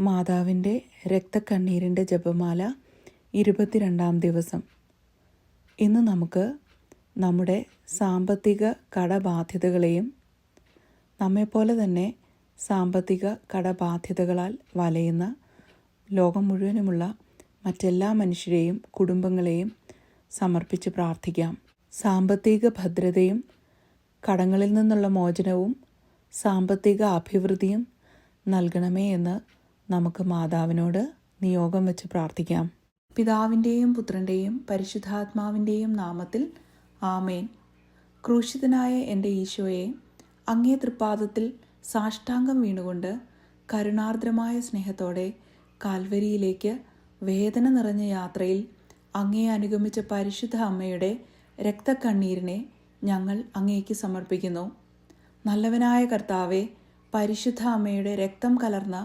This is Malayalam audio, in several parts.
മാതാവിന്റെ രക്തക്കണ്ണീരിന്റെ ജപമാല ഇരുപത്തിരണ്ടാം ദിവസം. ഇന്ന് നമുക്ക് നമ്മുടെ സാമ്പത്തിക കടബാധ്യതകളെയും നമ്മെപ്പോലെ തന്നെ സാമ്പത്തിക കടബാധ്യതകളാൽ വലയുന്ന ലോകം മുഴുവനുമുള്ള മറ്റെല്ലാ മനുഷ്യരെയും കുടുംബങ്ങളെയും സമർപ്പിച്ച് പ്രാർത്ഥിക്കാം. സാമ്പത്തിക ഭദ്രതയും കടങ്ങളിൽ നിന്നുള്ള മോചനവും സാമ്പത്തിക അഭിവൃദ്ധിയും നൽകണമേ എന്ന് നമുക്ക് മാതാവിനോട് നിയോഗം വെച്ച് പ്രാർത്ഥിക്കാം. പിതാവിന്റെയും പുത്രന്റെയും പരിശുദ്ധാത്മാവിന്റെയും നാമത്തിൽ ആമേൻ. ക്രൂശിതനായ എന്റെ ഈശോയെ അങ്ങേ തൃപ്പാദത്തിൽ സാഷ്ടാംഗം വീണുകൊണ്ട് കരുണാർദ്രമായ സ്നേഹത്തോടെ കാൽവരിയിലേക്ക് വേദന നിറഞ്ഞ യാത്രയിൽ അങ്ങേ അനുഗമിച്ച പരിശുദ്ധ അമ്മയുടെ രക്തക്കണ്ണീരിനെ ഞങ്ങൾ അങ്ങേക്ക് സമർപ്പിക്കുന്നു. നല്ലവനായ കർത്താവെ പരിശുദ്ധ അമ്മയുടെ രക്തം കലർന്ന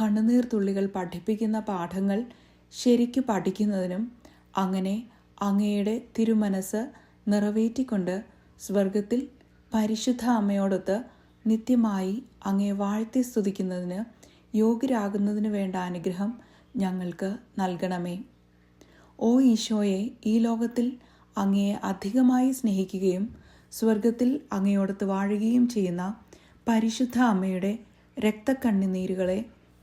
കണ്ണുനീർ തുള്ളികൾ പഠിപ്പിക്കുന്ന പാഠങ്ങൾ ശരിക്കു പഠിക്കുന്നതിനും അങ്ങനെ അങ്ങയുടെ തിരുമനസ് നിറവേറ്റിക്കൊണ്ട് സ്വർഗത്തിൽ പരിശുദ്ധ അമ്മയോടൊത്ത് നിത്യമായി അങ്ങയെ വാഴ്ത്തി സ്തുതിക്കുന്നതിന് യോഗ്യരാകുന്നതിന് വേണ്ട അനുഗ്രഹം ഞങ്ങൾക്ക് നൽകണമേ. ഓ ഈശോയെ ഈ ലോകത്തിൽ അങ്ങയെ അധികമായി സ്നേഹിക്കുകയും സ്വർഗത്തിൽ അങ്ങയോടത്ത് വാഴുകയും ചെയ്യുന്ന പരിശുദ്ധ അമ്മയുടെ രക്തക്കണ്ണുനീരുകളെ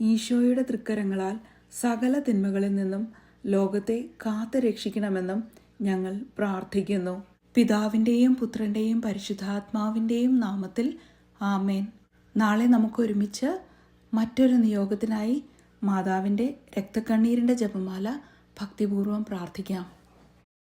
ഈശോയുടെ തൃക്കരങ്ങളാൽ സകല തിന്മകളിൽ നിന്നും ലോകത്തെ കാത്തു രക്ഷിക്കണമെന്നും ഞങ്ങൾ പ്രാർത്ഥിക്കുന്നു. പിതാവിന്റെയും പുത്രന്റെയും പരിശുദ്ധാത്മാവിന്റെയും നാമത്തിൽ ആമേൻ. നാളെ നമുക്ക് ഒരുമിച്ച് മറ്റൊരു നിയോഗത്തിനായി മാതാവിന്റെ രക്തക്കണ്ണീരിന്റെ ജപമാല ഭക്തിപൂർവം പ്രാർത്ഥിക്കാം.